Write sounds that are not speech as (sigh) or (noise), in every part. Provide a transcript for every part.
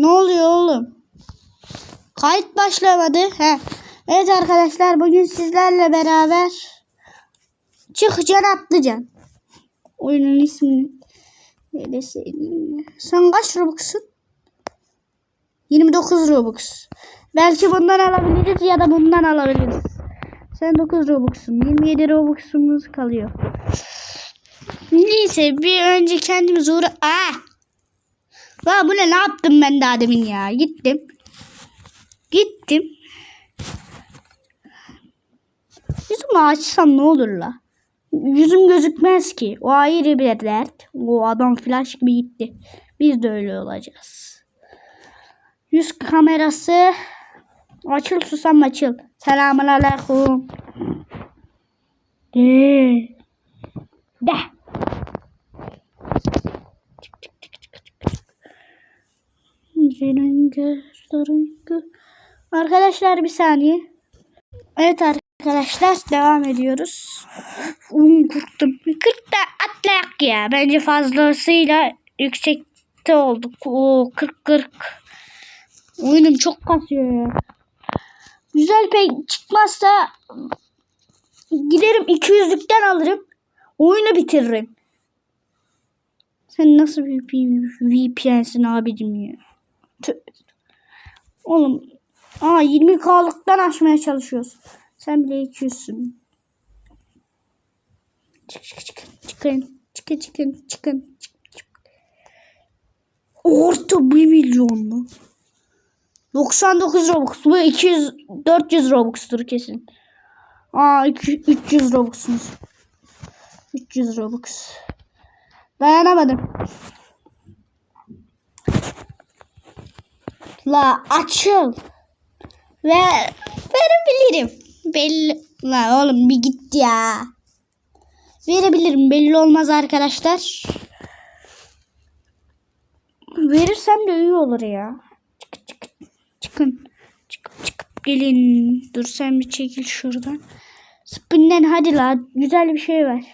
Ne oluyor oğlum? Kayıt başlamadı. He. Evet arkadaşlar bugün sizlerle beraber çıkacaksın atlayacaksın. Oyunun ismini söyleyeyim. Sen kaç Robux'un? 29 Robux. Belki bundan alabiliriz ya da bundan alabiliriz. Sen 9 Robux'un. 27 Robux'umuz kalıyor. Neyse bir önce kendimiz uğra... Aa! La bu ne ne yaptım ben daha demin ya. Gittim. Gittim. Yüzümü açsam ne olur la? Yüzüm gözükmez ki. O ayrı bir dert. O adam flash gibi gitti. Biz de öyle olacağız. Yüz kamerası. Açıl susam açıl. Selamun aleyküm. De. De. Arkadaşlar bir saniye. Evet arkadaşlar devam ediyoruz. Um, korktum. 40 da atlayak ya. Bence fazlasıyla yüksekte olduk. Oo 40 40. Oyunum çok kasıyor ya. Güzel pek çıkmazsa giderim 200'lükten alırım. Oyunu bitiririm. Sen nasıl bir VPN'sin abicim ya? Oğlum aa 20k'lıktan aşmaya çalışıyoruz. Sen bile 200'sün. Çık çık çık. Çıkın. Çıkın çıkın çıkın. Çık, çık. Orta 1 milyon mu? 99 Robux. Bu 200 400 Robux'tur kesin. Aa 200, 300 Robux'unuz. 300 Robux. Dayanamadım. La açıl. Ve verebilirim. Belli. La oğlum bir git ya. Verebilirim. Belli olmaz arkadaşlar. Verirsem de iyi olur ya. Çık çık. Çıkın. Çıkıp çıkıp gelin. Dur sen bir çekil şuradan. Spinden hadi la. Güzel bir şey ver.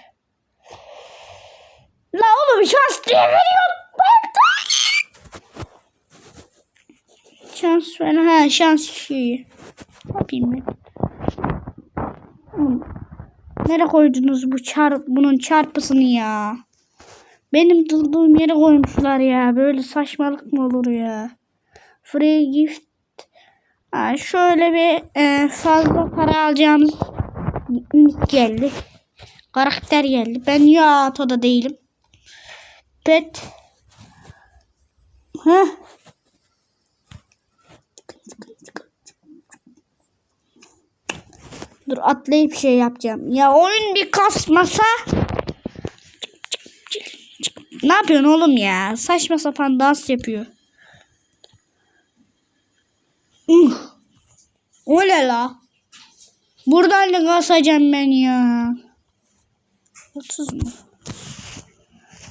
La oğlum şans diye veriyor. Şans ver. Ha şans şeyi. Ne yapayım ben? Nereye koydunuz bu çarp bunun çarpısını ya? Benim durduğum yere koymuşlar ya. Böyle saçmalık mı olur ya? Free gift. Ha, şöyle bir e, fazla para alacağımız geldi. Karakter geldi. Ben ya da değilim. Pet. Heh. Dur atlayıp şey yapacağım. Ya oyun bir kasmasa. Ne yapıyorsun oğlum ya? Saçma sapan dans yapıyor. Uh. O ne la? Buradan ne kasacağım ben ya? 30 mu?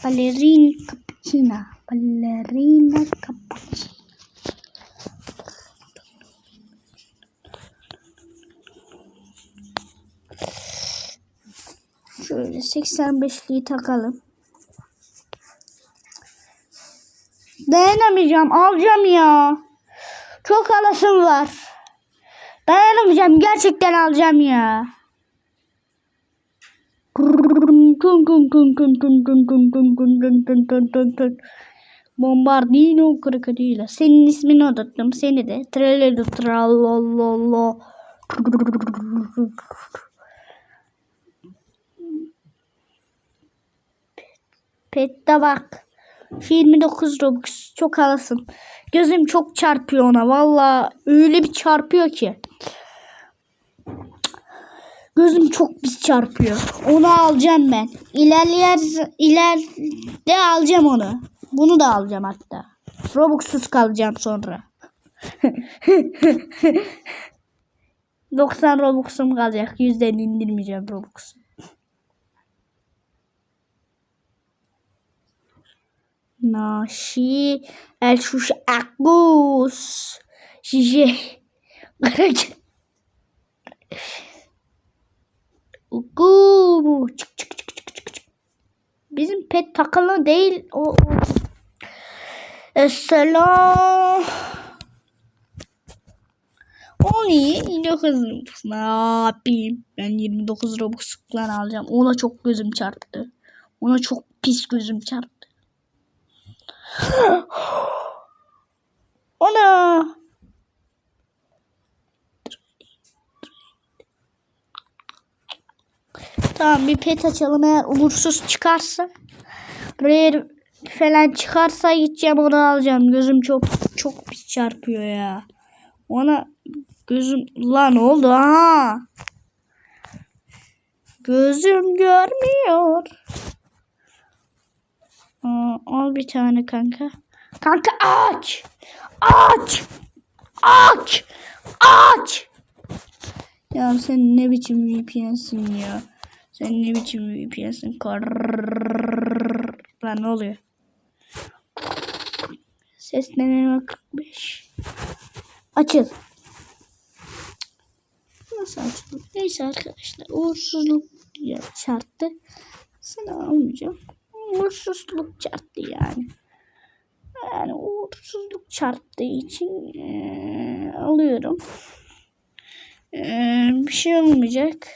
Balerin cappuccino. Ballerina cappuccino. Şöyle 85'liği takalım. Dayanamayacağım. Alacağım ya. Çok alasım var. Dayanamayacağım. Gerçekten alacağım ya. Bombardino krokodilo. Senin ismini unuttum. Seni de. Tralala tralala. Pet'te bak. 29 Robux. Çok alasın. Gözüm çok çarpıyor ona. Valla öyle bir çarpıyor ki. Gözüm çok pis çarpıyor. Onu alacağım ben. İlerleyer ileride alacağım onu. Bunu da alacağım hatta. Robux'suz kalacağım sonra. (laughs) 90 Robux'um kalacak. Yüzden indirmeyeceğim Robux'u. Nashi el şuş akbus. Şişe. Garaj. Ugu. Çık çık çık çık çık. Bizim pet takılı değil. O, o. Ee, Mesela o niye 29 Robux ne yapayım? Ben 29 Robux'dan alacağım. Ona çok gözüm çarptı. Ona çok pis gözüm çarptı. Ona Tamam bir pet açalım eğer uğursuz çıkarsa. Rare falan çıkarsa gideceğim onu alacağım. Gözüm çok çok pis çarpıyor ya. Ona gözüm lan oldu ha. Gözüm görmüyor. Aa, al bir tane kanka. Kanka aç. Aç. Aç. Aç. Ya sen ne biçim VPN'sin ya. Sen ne biçim VPN'sin? Lan ne oluyor? Ses deneme 45. Açıl. Nasıl açılır? Neyse arkadaşlar. Uğursuzluk ya çarptı. Seni almayacağım. Uğursuzluk çarptı yani. Yani uğursuzluk çarptığı için eee, alıyorum. Eee, bir şey olmayacak.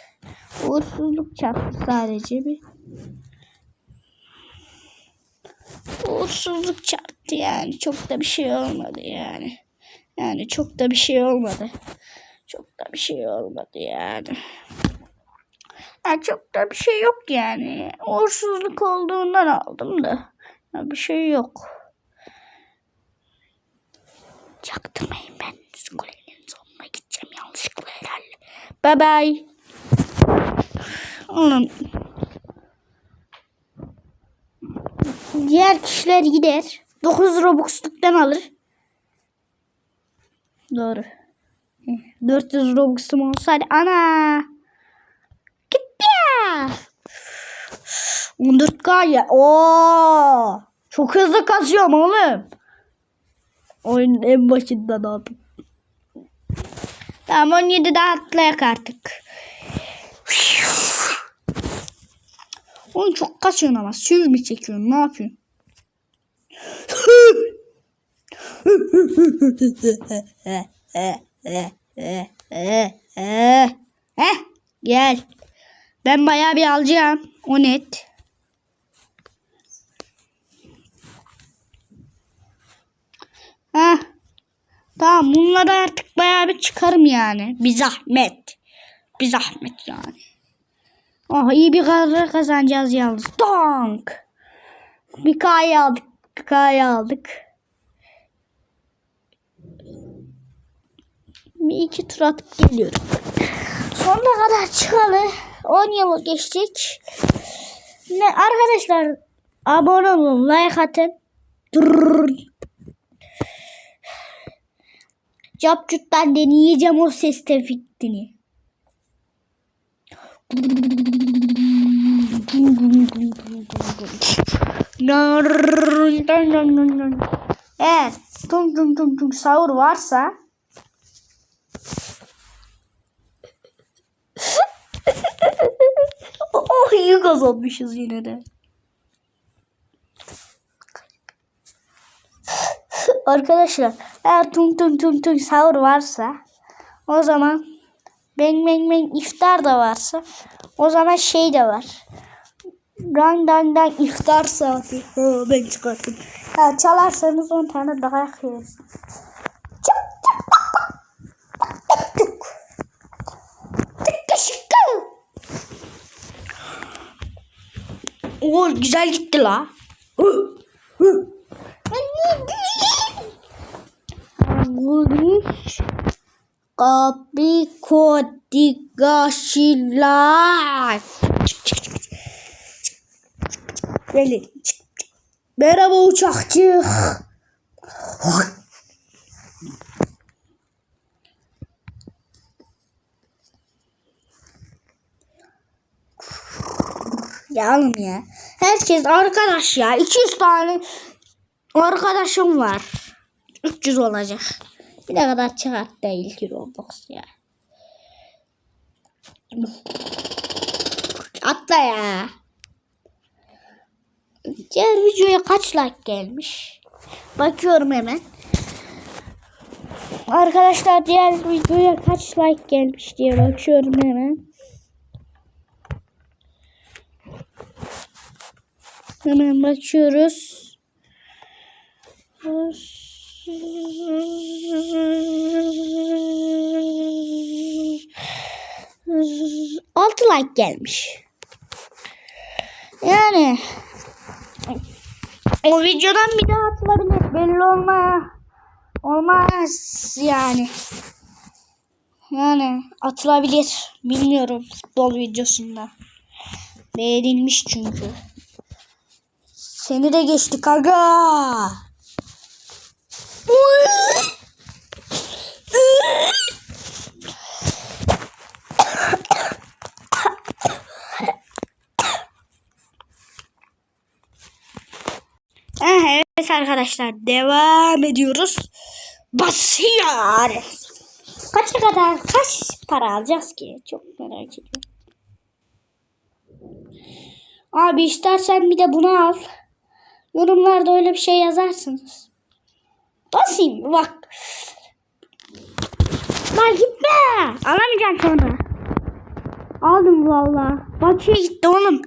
Uğursuzluk çarptı sadece bir. Uğursuzluk çarptı yani. Çok da bir şey olmadı yani. Yani çok da bir şey olmadı. Çok da bir şey olmadı yani. Yani çok da bir şey yok yani. Uğursuzluk olduğundan aldım da. Ya bir şey yok. Çaktırmayın ben kulenin sonuna gideceğim yanlışlıkla herhalde. Bye bye. Oğlum. Diğer kişiler gider. 9 Robux'luktan alır. Doğru. 400 Robux'um olsaydı ana. Gitti ya. 14K ya. Oo. Çok hızlı kasıyorum oğlum. Oyunun en başından aldım. Tamam 17 daha atlayak artık. Oğlum çok kasıyorsun ama. Sür mü çekiyorsun? Ne yapıyorsun? (laughs) Heh, gel. Ben bayağı bir alacağım. O net. Heh. Tamam bunları artık bayağı bir çıkarım yani. Bir zahmet. Bir zahmet yani. Oh iyi bir karar kazanacağız yalnız. Donk. Bir K'yı aldık. K'yı aldık. Bir iki tur atıp geliyorum. Sonuna kadar çıkalı. 10 yıl geçecek. Ne arkadaşlar abone olun, like atın. Durr. Capcut'tan deneyeceğim o ses efektini. Evet. Tung tung tung tung sahur varsa (laughs) Oh iyi kazanmışız yine de. Arkadaşlar eğer tung tung tung tung sahur varsa o zaman beng beng beng iftar da varsa o zaman şey de var. Rang dang dang iftar saati. Ha, ben çıkarttım. Ha, çalarsanız 10 tane daha şıkkı. Oo güzel gitti la. Angulish Kopi Kotika Şilat. Böyle. Merhaba uçakçı. Ya oğlum ya. Herkes arkadaş ya. 200 tane arkadaşım var. 300 olacak. Bir ne kadar çıkart değil ki Roblox ya. Atla ya. Diğer videoya kaç like gelmiş? Bakıyorum hemen. Arkadaşlar diğer videoya kaç like gelmiş diye bakıyorum hemen. Hemen bakıyoruz. Altı like gelmiş. Yani o videodan bir daha atılabilir. Belli olma olmaz yani. Yani atılabilir. Bilmiyorum futbol videosunda. Beğenilmiş çünkü. Seni de geçtik aga. Ah, Evet arkadaşlar devam ediyoruz. Basıyoruz. Kaça kadar kaç para alacağız ki? Çok merak ediyorum. Abi istersen bir de bunu al. Yorumlarda öyle bir şey yazarsınız. Basayım bak. Lan gitme. Alamayacağım sonra. Aldım valla. Bakıya gitti oğlum.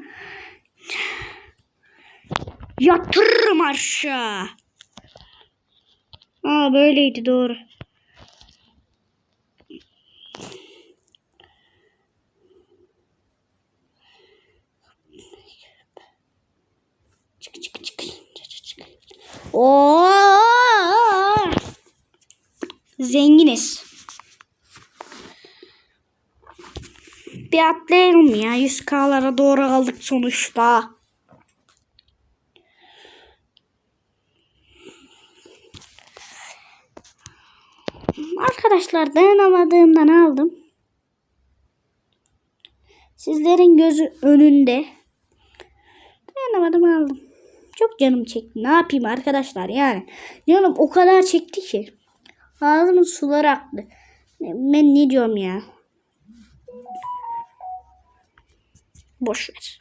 Yatırırım aşağı. Aa böyleydi doğru. Çık çık çık. Çık çık. Oo! Zenginiz. Bir atlayalım ya. 100k'lara doğru aldık sonuçta. Arkadaşlar dayanamadığımdan aldım. Sizlerin gözü önünde. Dayanamadım aldım. Çok canım çekti. Ne yapayım arkadaşlar yani. Canım o kadar çekti ki. Ağzımın suları aktı. Ben ne diyorum ya. Boş ver.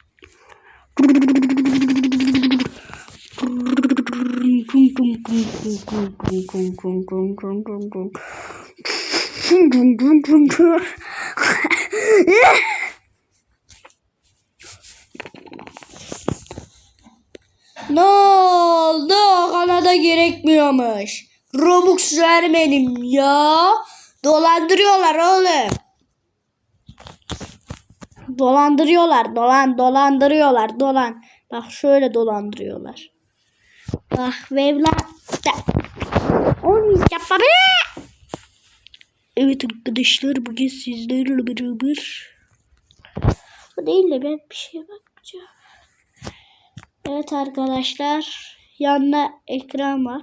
Ne oldu? Kanada gerekmiyormuş. Robux vermedim ya. Dolandırıyorlar oğlum. Dolandırıyorlar. Dolan dolandırıyorlar. Dolan. Bak şöyle dolandırıyorlar. Bak vevlat. Olmayacak baba. Evet arkadaşlar bugün sizlerle beraber. Bu değil de ben bir şeye bakacağım. Evet arkadaşlar. Yanında ekran var.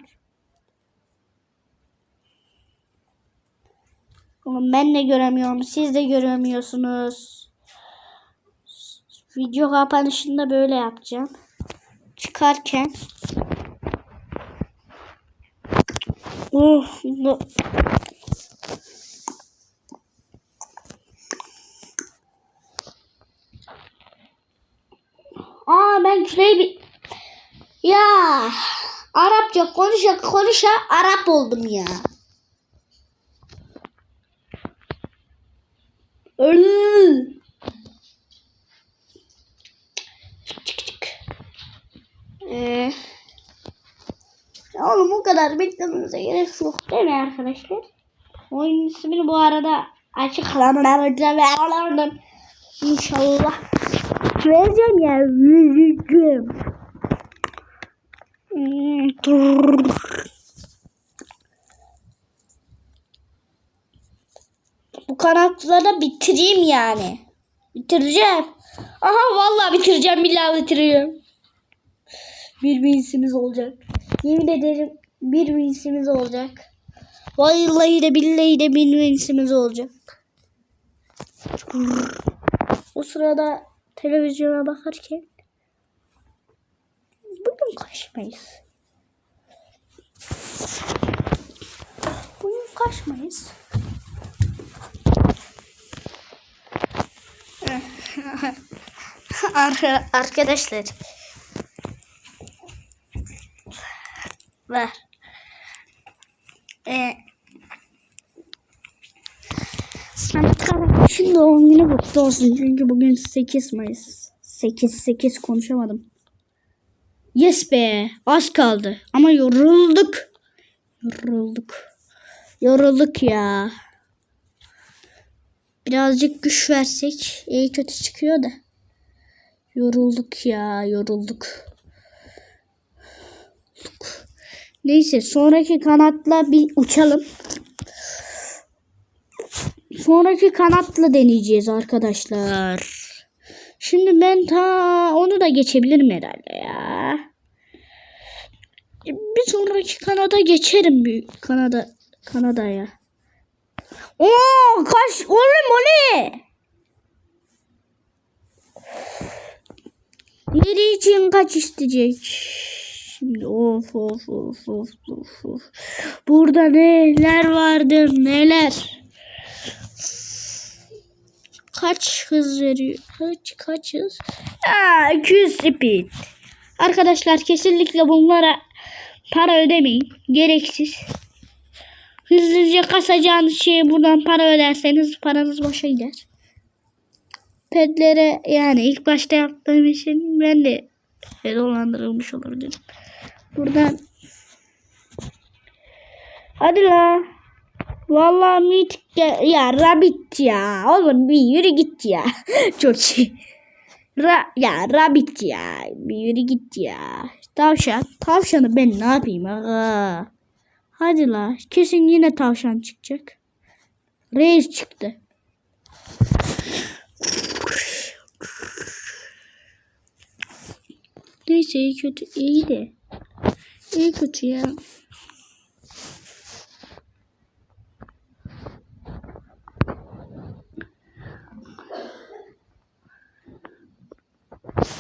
Ama ben de göremiyorum. Siz de göremiyorsunuz. Video kapanışında böyle yapacağım. Çıkarken. Oh, no. Aa ben küreği bir... Ya Arapça konuşa konuşa Arap oldum ya. Öl. Çık çık. Ee, oğlum o kadar beklememize gerek yok değil mi arkadaşlar? Oyun ismini bu arada açıklamalarım. İnşallah. Vereceğim ya. Vereceğim. Hmm, kanatları bitireyim yani. Bitireceğim. Aha vallahi bitireceğim. Billahi bitireceğim. Bir binsimiz olacak. Yemin ederim bir binsimiz olacak. Vallahi de billahi de bir binsimiz olacak. O sırada televizyona bakarken bugün kaçmayız. Bugün kaçmayız. Ar- Arkadaşlar. Ver. Ee, Samet Kardeş'in doğum günü kutlu olsun. Çünkü bugün 8 Mayıs. 8 8 konuşamadım. Yes be az kaldı. Ama yorulduk. Yorulduk. Yorulduk ya. Birazcık güç versek iyi kötü çıkıyor da. Yorulduk ya yorulduk. Neyse sonraki kanatla bir uçalım. Sonraki kanatla deneyeceğiz arkadaşlar. Şimdi ben ta onu da geçebilirim herhalde ya. Bir sonraki kanada geçerim bir Kanada Kanada'ya. Oo kaç oğlum o ne? Nereye için kaç isteyecek? Şimdi of of of of of of. Burada neler vardır neler. Kaç hız veriyor? Kaç kaç hız? Aa 200 speed. Arkadaşlar kesinlikle bunlara para ödemeyin. Gereksiz. Hızlıca kasacağınız şeye buradan para öderseniz paranız boşa gider. Pedlere yani ilk başta yaptığım için ben de dolandırılmış olabilirim. Buradan Hadi la. Vallahi mit ya rabbit ya. Oğlum bir yürü git ya. (laughs) Çok şey. Ra ya rabbit ya. Bir yürü git ya. Tavşan. Tavşanı ben ne yapayım aga? Hadi la. Kesin yine tavşan çıkacak. Reis çıktı. Neyse iyi kötü iyi de. İyi kötü ya.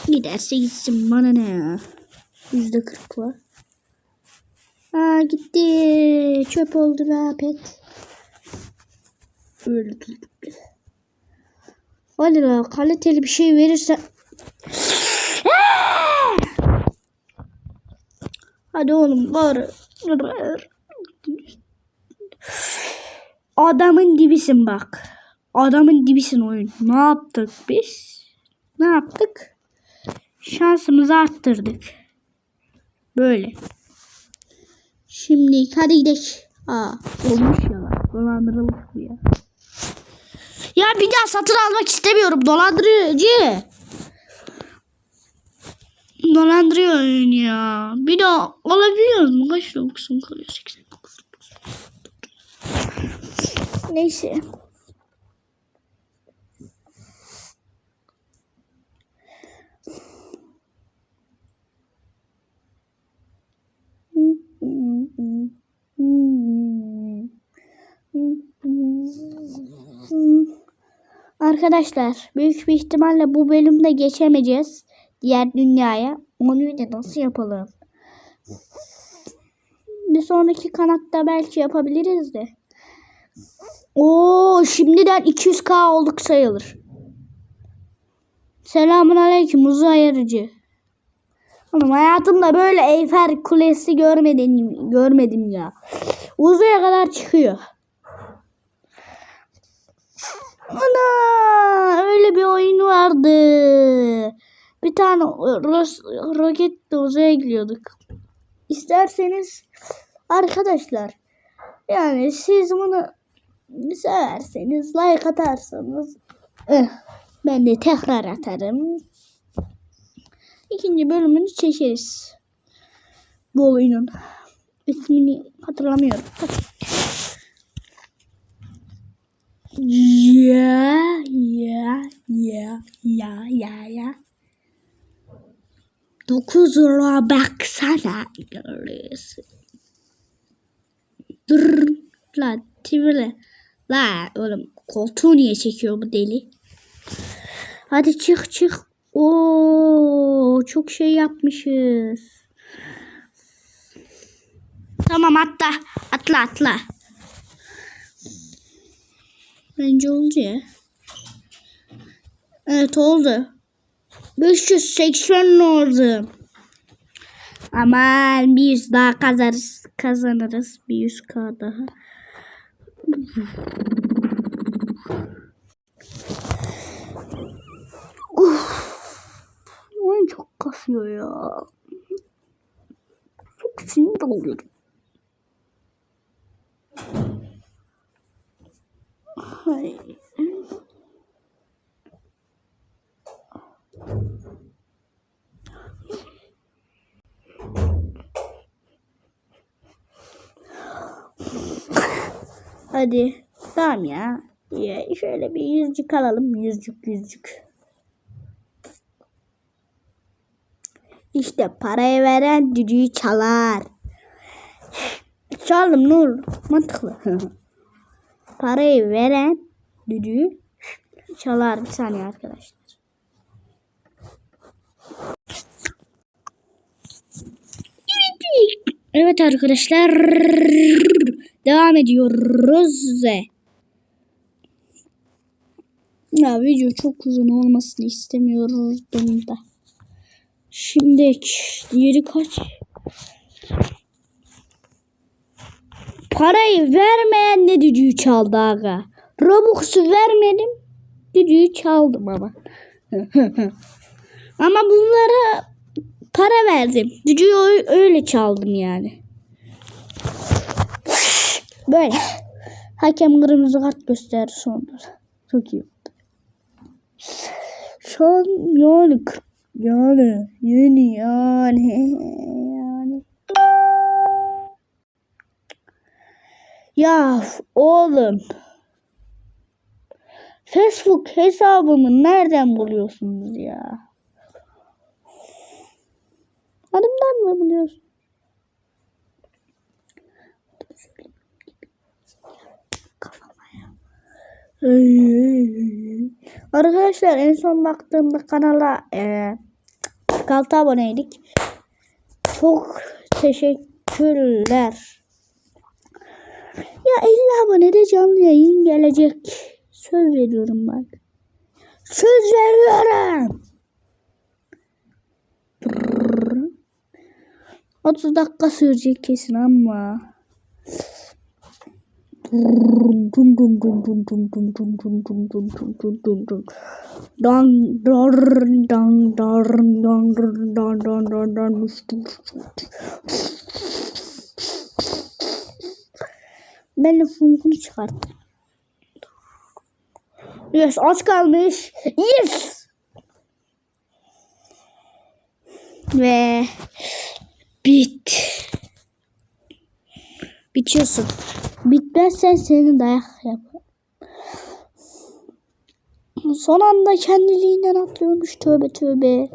Giderse gitsin bana ne ya. Yüzde kırk var. Aa gitti. Çöp oldu la pet. Tuttuk. Hadi la kaliteli bir şey verirse. Hadi oğlum var. Adamın dibisin bak. Adamın dibisin oyun. Ne yaptık biz? Ne yaptık? Şansımızı arttırdık. Böyle. Şimdi hadi gidelim. Aa olmuş ya lan. Dolandırılmış bu ya. Ya bir daha satın almak istemiyorum. Dolandırıcı. Dolandırıyor oyun ya. Bir daha alabiliyoruz mu? Kaç Robux'um kalıyor? 89. Neyse. Arkadaşlar büyük bir ihtimalle bu bölümde geçemeyeceğiz diğer dünyaya. Onu da nasıl yapalım? Bir sonraki kanatta belki yapabiliriz de. Oo şimdiden 200k olduk sayılır. Selamun aleyküm uzay aracı. Oğlum hayatımda böyle Eyfel Kulesi görmedim, görmedim ya. Uzaya kadar çıkıyor. Ana öyle bir oyun vardı. Bir tane ro- roketle uzaya gidiyorduk. İsterseniz arkadaşlar yani siz bunu severseniz like atarsanız eh, ben de tekrar atarım. İkinci bölümünü çekeriz. Bu oyunun ismini hatırlamıyorum. Ya ya ya ya ya ya. Dokuz lira baksana. Görüyorsun. Dur. La tivre. La oğlum koltuğu niye çekiyor bu deli? Hadi çık çık. Oo çok şey yapmışız. Tamam atla. Atla atla. Bence oldu ya. Evet oldu. 580 oldu. Aman bir yüz daha kazarız, kazanırız. Bir yüz k daha. Uf. Oyun çok kasıyor ya. Çok sinir oluyorum. Hay. Hadi. Tamam. Ya şöyle bir yüzcük alalım. Yüzcük yüzcük. İşte parayı veren düdüğü çalar. Çaldım ne olur? Mantıklı. (laughs) parayı veren düdüğü çalar. Bir saniye arkadaşlar. Evet arkadaşlar. Devam ediyoruz. Ya video çok uzun olmasını istemiyordum da. Şimdi diğeri kaç? Parayı vermeyen de düdüğü çaldı aga. Robux'u vermedim. Düdüğü çaldım ama. (laughs) ama bunlara para verdim. Düdüğü öyle çaldım yani. Böyle. Hakem kırmızı kart gösterdi sonunda. Çok iyi. Şu an yani kırk- yani yeni yani yani. Ya oğlum. Facebook hesabımı nereden buluyorsunuz ya? Adımdan mı buluyorsun? Arkadaşlar en son baktığımda kanala e, 46 aboneydik. Çok teşekkürler. Ya 50 abonede canlı yayın gelecek. Söz veriyorum bak. Söz veriyorum. 30 dakika sürecek kesin ama. Dun dun dun dun dun dun dun dun dun dun dun dun dun dun. Dan dar dan dar dan dan dan dan dan dan Ben de funkunu çıkarttım. Yes az kalmış. Yes. Ve bit. Bitiyorsun. Bitmezsen seni dayak yap. Son anda kendiliğinden atlıyormuş. Tövbe tövbe.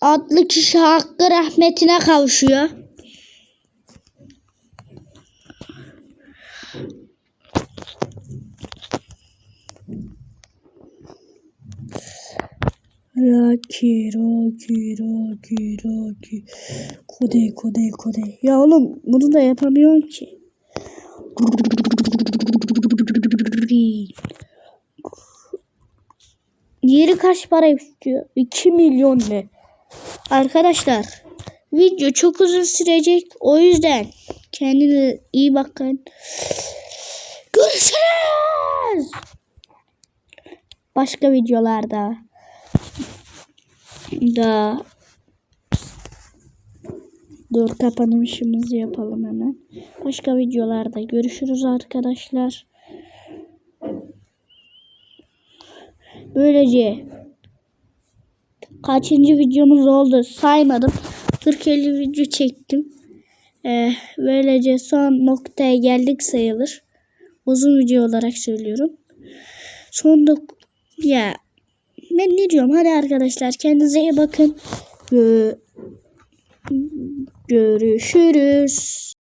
Adlı kişi hakkı rahmetine kavuşuyor. Rocky, Rocky, Rocky, Rocky. Kode, kode, kode. Ya oğlum bunu da yapamıyorum ki. Yeri kaç para istiyor? 2 milyon ne? Arkadaşlar video çok uzun sürecek. O yüzden kendinize iyi bakın. Görüşürüz. Başka videolarda da Dur kapanışımızı yapalım hemen. Başka videolarda görüşürüz arkadaşlar. Böylece kaçıncı videomuz oldu saymadım. 40-50 video çektim. Ee, böylece son noktaya geldik sayılır. Uzun video olarak söylüyorum. Son ya ben ne diyorum hadi arkadaşlar kendinize iyi bakın. Gö- Görüşürüz.